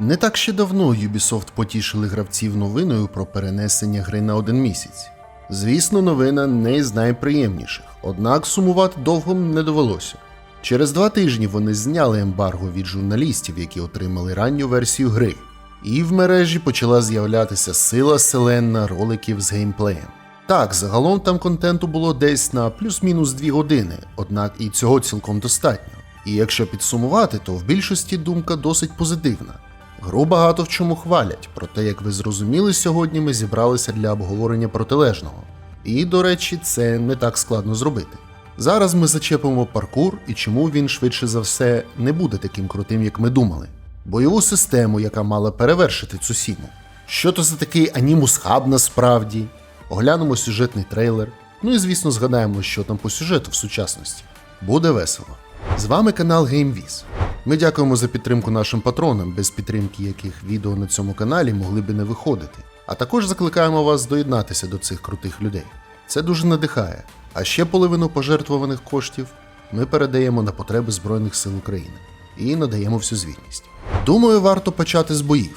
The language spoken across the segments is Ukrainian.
Не так ще давно Ubisoft потішили гравців новиною про перенесення гри на один місяць. Звісно, новина не із найприємніших, однак сумувати довго не довелося. Через два тижні вони зняли ембарго від журналістів, які отримали ранню версію гри, і в мережі почала з'являтися сила селена роликів з геймплеєм. Так, загалом там контенту було десь на плюс-мінус 2 години, однак і цього цілком достатньо. І якщо підсумувати, то в більшості думка досить позитивна. Гру багато в чому хвалять, проте, як ви зрозуміли, сьогодні ми зібралися для обговорення протилежного. І, до речі, це не так складно зробити. Зараз ми зачепимо паркур і чому він швидше за все не буде таким крутим, як ми думали. Бойову систему, яка мала перевершити цю сіму. Що то за такий анімус хаб насправді? Оглянемо сюжетний трейлер. Ну і звісно згадаємо, що там по сюжету в сучасності. Буде весело. З вами канал GameViz. Ми дякуємо за підтримку нашим патронам, без підтримки яких відео на цьому каналі могли би не виходити. А також закликаємо вас доєднатися до цих крутих людей. Це дуже надихає. А ще половину пожертвуваних коштів ми передаємо на потреби Збройних сил України і надаємо всю звітність. Думаю, варто почати з боїв.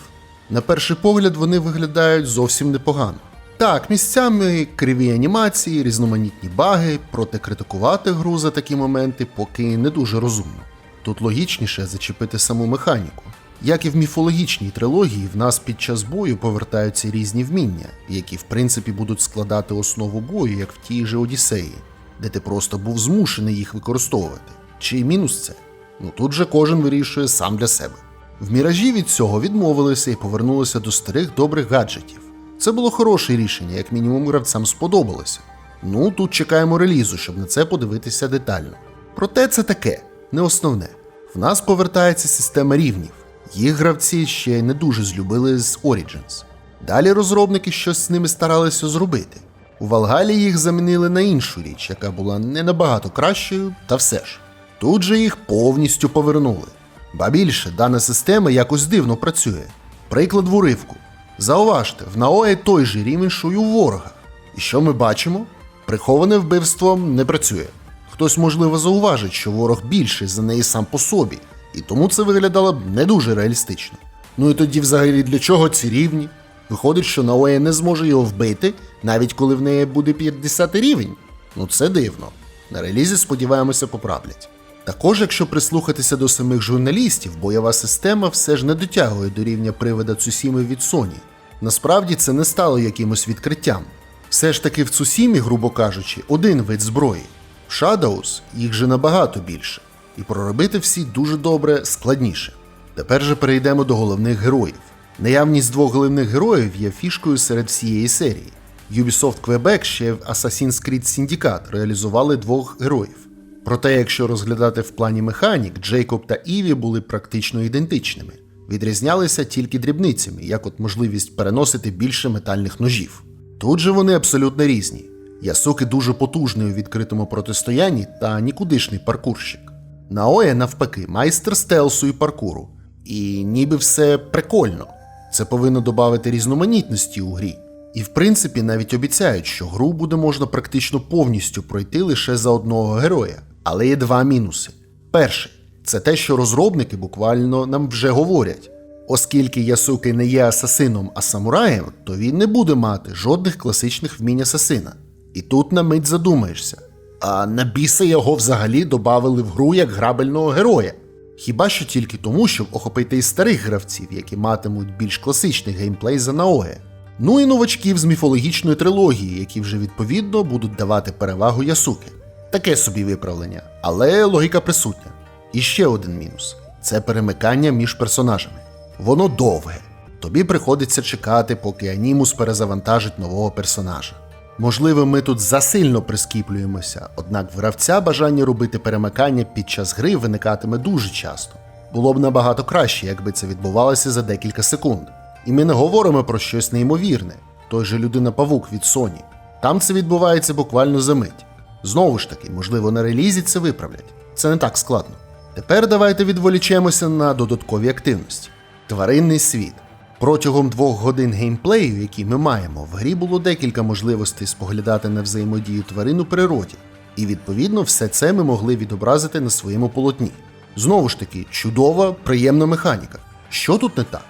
На перший погляд вони виглядають зовсім непогано. Так, місцями криві анімації, різноманітні баги, проте критикувати гру за такі моменти поки не дуже розумно. Тут логічніше зачепити саму механіку. Як і в міфологічній трилогії, в нас під час бою повертаються різні вміння, які в принципі будуть складати основу бою, як в тій же Одіссеї, де ти просто був змушений їх використовувати. Чи мінус це? Ну тут же кожен вирішує сам для себе. В міражі від цього відмовилися і повернулися до старих добрих гаджетів. Це було хороше рішення, як мінімум гравцям сподобалося. Ну тут чекаємо релізу, щоб на це подивитися детально. Проте це таке, не основне. В нас повертається система рівнів. Їх гравці ще не дуже злюбили з Origins. Далі розробники щось з ними старалися зробити. У Валгалі їх замінили на іншу річ, яка була не набагато кращою, та все ж. Тут же їх повністю повернули. Ба більше, дана система якось дивно працює. Приклад в уривку. Зауважте, в Наої той же рівень, що й у ворога. І що ми бачимо? Приховане вбивство не працює. Хтось, можливо, зауважить, що ворог більший за неї сам по собі, і тому це виглядало б не дуже реалістично. Ну і тоді, взагалі, для чого ці рівні? Виходить, що Наоя не зможе його вбити, навіть коли в неї буде 50 рівень. Ну це дивно. На релізі, сподіваємося, поправлять. Також, якщо прислухатися до самих журналістів, бойова система все ж не дотягує до рівня привода Цусіми від Sony. Насправді це не стало якимось відкриттям. Все ж таки в Цусімі, грубо кажучи, один вид зброї. В Shadows їх же набагато більше, і проробити всі дуже добре складніше. Тепер же перейдемо до головних героїв. Наявність двох головних героїв є фішкою серед всієї серії. Ubisoft Quebec ще в Assassin's Creed Syndicate реалізували двох героїв. Проте, якщо розглядати в плані механік, Джейкоб та Іві були практично ідентичними, відрізнялися тільки дрібницями, як от можливість переносити більше метальних ножів. Тут же вони абсолютно різні. Ясуки дуже потужний у відкритому протистоянні та нікудишний паркурщик. Наоя, навпаки, майстер стелсу і паркуру. І ніби все прикольно. Це повинно додати різноманітності у грі. І в принципі навіть обіцяють, що гру буде можна практично повністю пройти лише за одного героя. Але є два мінуси. Перший це те, що розробники буквально нам вже говорять. Оскільки Ясуки не є асасином, а самураєм, то він не буде мати жодних класичних вмінь асасина. І тут на мить задумаєшся. А на біса його взагалі додали в гру як грабельного героя. Хіба що тільки тому, щоб охопити і старих гравців, які матимуть більш класичний геймплей за Наоге. Ну і новачків з міфологічної трилогії, які вже відповідно будуть давати перевагу Ясуки. Таке собі виправлення, але логіка присутня. І ще один мінус це перемикання між персонажами. Воно довге. Тобі приходиться чекати, поки анімус перезавантажить нового персонажа. Можливо, ми тут засильно прискіплюємося, однак в гравця бажання робити перемикання під час гри виникатиме дуже часто. Було б набагато краще, якби це відбувалося за декілька секунд. І ми не говоримо про щось неймовірне, той же людина-павук від Sony. Там це відбувається буквально за мить. Знову ж таки, можливо, на релізі це виправлять. Це не так складно. Тепер давайте відволічемося на додаткові активності. Тваринний світ. Протягом двох годин геймплею, які ми маємо, в грі було декілька можливостей споглядати на взаємодію тварин у природі, і відповідно все це ми могли відобразити на своєму полотні. Знову ж таки, чудова, приємна механіка. Що тут не так?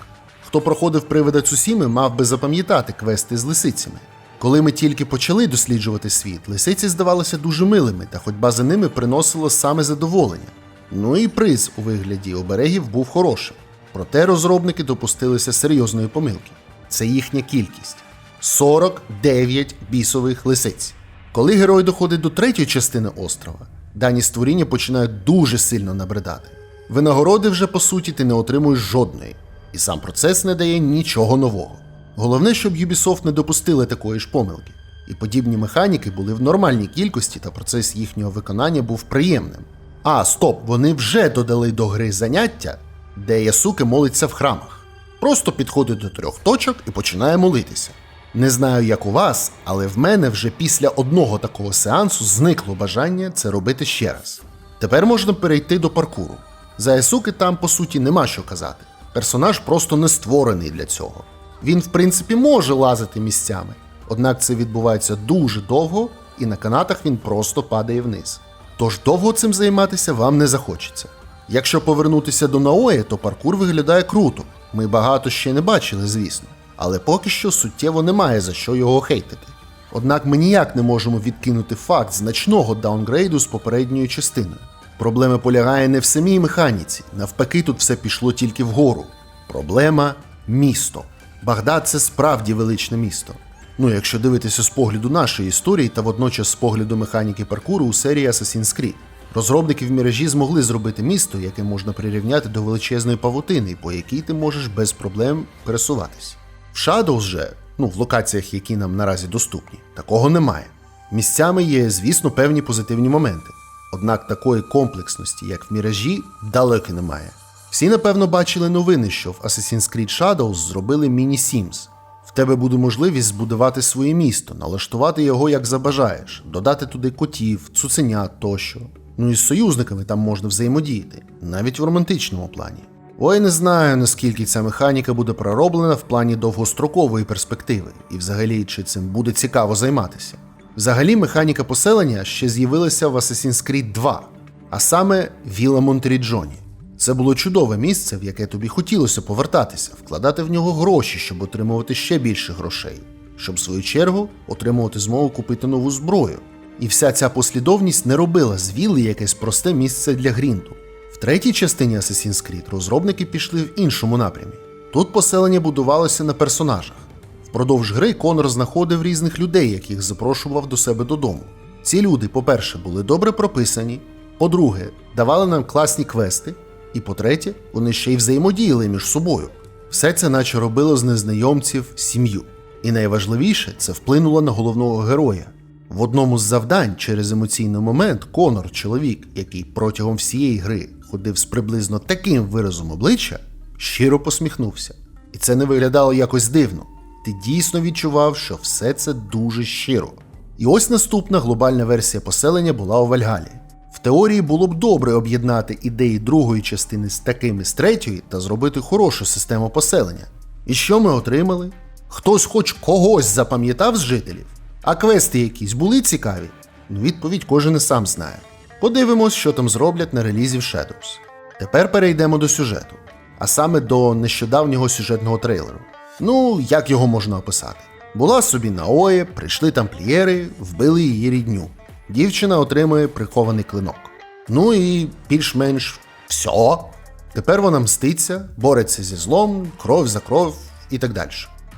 Хто проходив привида Цусіми, мав би запам'ятати квести з лисицями. Коли ми тільки почали досліджувати світ, лисиці здавалися дуже милими, та ходьба за ними приносила саме задоволення. Ну і приз у вигляді оберегів був хорошим. Проте розробники допустилися серйозної помилки. Це їхня кількість 49 бісових лисиць. Коли герой доходить до третьої частини острова, дані створіння починають дуже сильно набридати. Винагороди вже по суті ти не отримуєш жодної, і сам процес не дає нічого нового. Головне, щоб Ubisoft не допустили такої ж помилки, і подібні механіки були в нормальній кількості, та процес їхнього виконання був приємним. А, стоп, вони вже додали до гри заняття, де Ясуки молиться в храмах. Просто підходить до трьох точок і починає молитися. Не знаю, як у вас, але в мене вже після одного такого сеансу зникло бажання це робити ще раз. Тепер можна перейти до паркуру. За Ясуки там, по суті, нема що казати. Персонаж просто не створений для цього. Він, в принципі, може лазити місцями, однак це відбувається дуже довго, і на канатах він просто падає вниз. Тож довго цим займатися вам не захочеться. Якщо повернутися до Наої, то паркур виглядає круто. Ми багато ще не бачили, звісно, але поки що суттєво немає за що його хейтити. Однак ми ніяк не можемо відкинути факт значного даунгрейду з попередньою частиною. Проблема полягає не в самій механіці, навпаки, тут все пішло тільки вгору. Проблема місто. Багдад це справді величне місто. Ну, якщо дивитися з погляду нашої історії та водночас з погляду механіки паркуру у серії Assassin's Creed. Розробники в мережі змогли зробити місто, яке можна прирівняти до величезної павутини, по якій ти можеш без проблем пересуватись. В Shadows же, ну в локаціях, які нам наразі доступні, такого немає. Місцями є, звісно, певні позитивні моменти. Однак такої комплексності, як в міражі, далеко немає. Всі, напевно, бачили новини, що в Assassin's Creed Shadows зробили міні-Sims. В тебе буде можливість збудувати своє місто, налаштувати його як забажаєш, додати туди котів, цуценят тощо. Ну і з союзниками там можна взаємодіяти, навіть в романтичному плані. Ой, не знаю, наскільки ця механіка буде пророблена в плані довгострокової перспективи, і взагалі чи цим буде цікаво займатися. Взагалі, механіка поселення ще з'явилася в Assassin's Creed 2, а саме Віла Монтеріджоні. Це було чудове місце, в яке тобі хотілося повертатися, вкладати в нього гроші, щоб отримувати ще більше грошей, щоб в свою чергу отримувати змогу купити нову зброю. І вся ця послідовність не робила з Вілли якесь просте місце для грінду. В третій частині Assassin's Creed розробники пішли в іншому напрямі. Тут поселення будувалося на персонажах. Впродовж гри Конор знаходив різних людей, яких запрошував до себе додому. Ці люди, по-перше, були добре прописані, по-друге, давали нам класні квести, і по-третє, вони ще й взаємодіяли між собою. Все це наче робило з незнайомців сім'ю. І найважливіше, це вплинуло на головного героя. В одному з завдань через емоційний момент Конор, чоловік, який протягом всієї гри ходив з приблизно таким виразом обличчя, щиро посміхнувся. І це не виглядало якось дивно. Ти дійсно відчував, що все це дуже щиро. І ось наступна глобальна версія поселення була у Вальгалі. Теорії було б добре об'єднати ідеї другої частини з такими з третьої та зробити хорошу систему поселення. І що ми отримали? Хтось хоч когось запам'ятав з жителів? А квести якісь були цікаві? Ну, відповідь кожен і сам знає. Подивимось, що там зроблять на релізі в Shadows. Тепер перейдемо до сюжету, а саме до нещодавнього сюжетного трейлеру. Ну, як його можна описати? Була собі Наоє, прийшли тамплієри, вбили її рідню. Дівчина отримує прихований клинок. Ну і більш-менш все. Тепер вона мститься, бореться зі злом, кров за кров і так далі.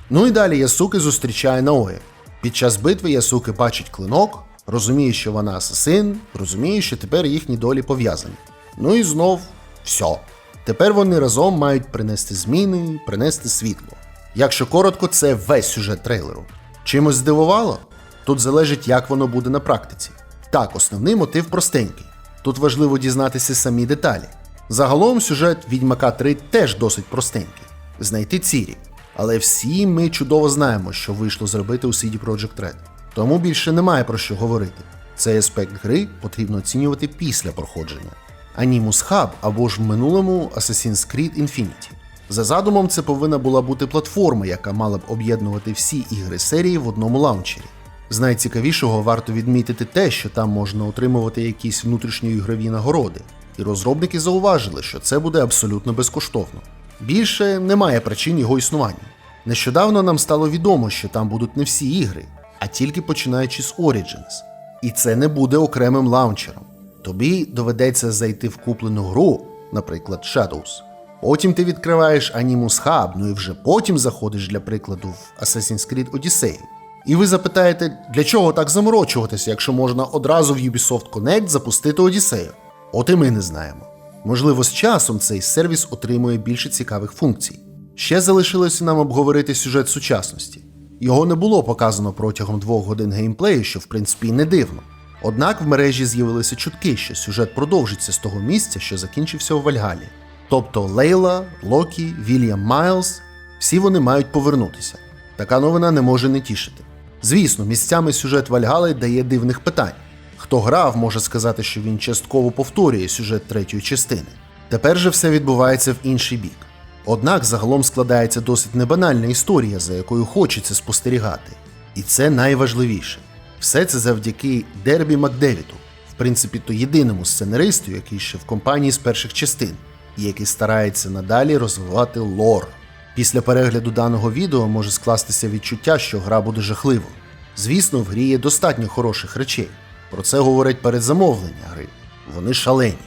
Ну і далі Ясуки зустрічає Наоє. Під час битви Ясуки бачить клинок, розуміє, що вона асасин, розуміє, що тепер їхні долі пов'язані. Ну і знов все. Тепер вони разом мають принести зміни, принести світло. Якщо коротко, це весь сюжет трейлеру. Чимось здивувало? Тут залежить, як воно буде на практиці. Так, основний мотив простенький. Тут важливо дізнатися самі деталі. Загалом сюжет Відьмака 3 теж досить простенький знайти цірі. Але всі ми чудово знаємо, що вийшло зробити у CD Projekt Red. Тому більше немає про що говорити. Цей аспект гри потрібно оцінювати після проходження. Animus Hub або ж в минулому Assassin's Creed Infinity. За задумом, це повинна була бути платформа, яка мала б об'єднувати всі ігри серії в одному лаунчері. З найцікавішого варто відмітити те, що там можна отримувати якісь внутрішньоігрові нагороди, і розробники зауважили, що це буде абсолютно безкоштовно. Більше немає причин його існування. Нещодавно нам стало відомо, що там будуть не всі ігри, а тільки починаючи з Origins. І це не буде окремим лаунчером. Тобі доведеться зайти в куплену гру, наприклад, Shadows. Потім ти відкриваєш Animus Hub, ну і вже потім заходиш для прикладу в Assassin's Creed Odyssey. І ви запитаєте, для чого так заморочуватися, якщо можна одразу в Ubisoft Connect запустити Одіссею? От і ми не знаємо. Можливо, з часом цей сервіс отримує більше цікавих функцій. Ще залишилося нам обговорити сюжет сучасності. Його не було показано протягом двох годин геймплею, що в принципі не дивно. Однак в мережі з'явилися чутки, що сюжет продовжиться з того місця, що закінчився у Вальгалі. Тобто Лейла, Локі, Вільям Майлз всі вони мають повернутися. Така новина не може не тішити. Звісно, місцями сюжет Вальгали дає дивних питань. Хто грав, може сказати, що він частково повторює сюжет третьої частини. Тепер же все відбувається в інший бік. Однак загалом складається досить небанальна історія, за якою хочеться спостерігати. І це найважливіше. Все це завдяки Дербі Макдевіту, в принципі, то єдиному сценаристу, який ще в компанії з перших частин, і який старається надалі розвивати лор. Після перегляду даного відео може скластися відчуття, що гра буде жахливою. Звісно, в грі є достатньо хороших речей. Про це говорять передзамовлення гри. Вони шалені,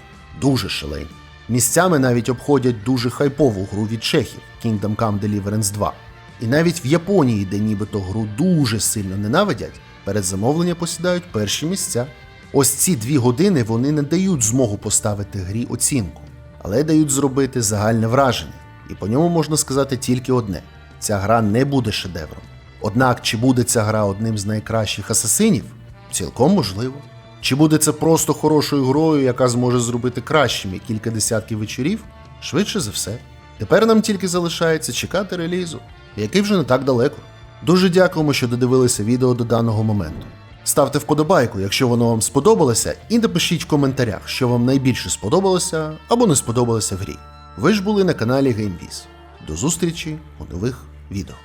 дуже шалені. Місцями навіть обходять дуже хайпову гру від чехів Kingdom Come Deliverance 2. І навіть в Японії, де нібито гру дуже сильно ненавидять, передзамовлення посідають перші місця. Ось ці дві години вони не дають змогу поставити грі оцінку, але дають зробити загальне враження. І по ньому можна сказати тільки одне: ця гра не буде шедевром. Однак, чи буде ця гра одним з найкращих асасинів? Цілком можливо. Чи буде це просто хорошою грою, яка зможе зробити кращими кілька десятків вечорів? Швидше за все. Тепер нам тільки залишається чекати релізу, який вже не так далеко. Дуже дякуємо, що додивилися відео до даного моменту. Ставте вподобайку, якщо воно вам сподобалося, і напишіть в коментарях, що вам найбільше сподобалося або не сподобалося в грі. Ви ж були на каналі GameViz. До зустрічі у нових відео.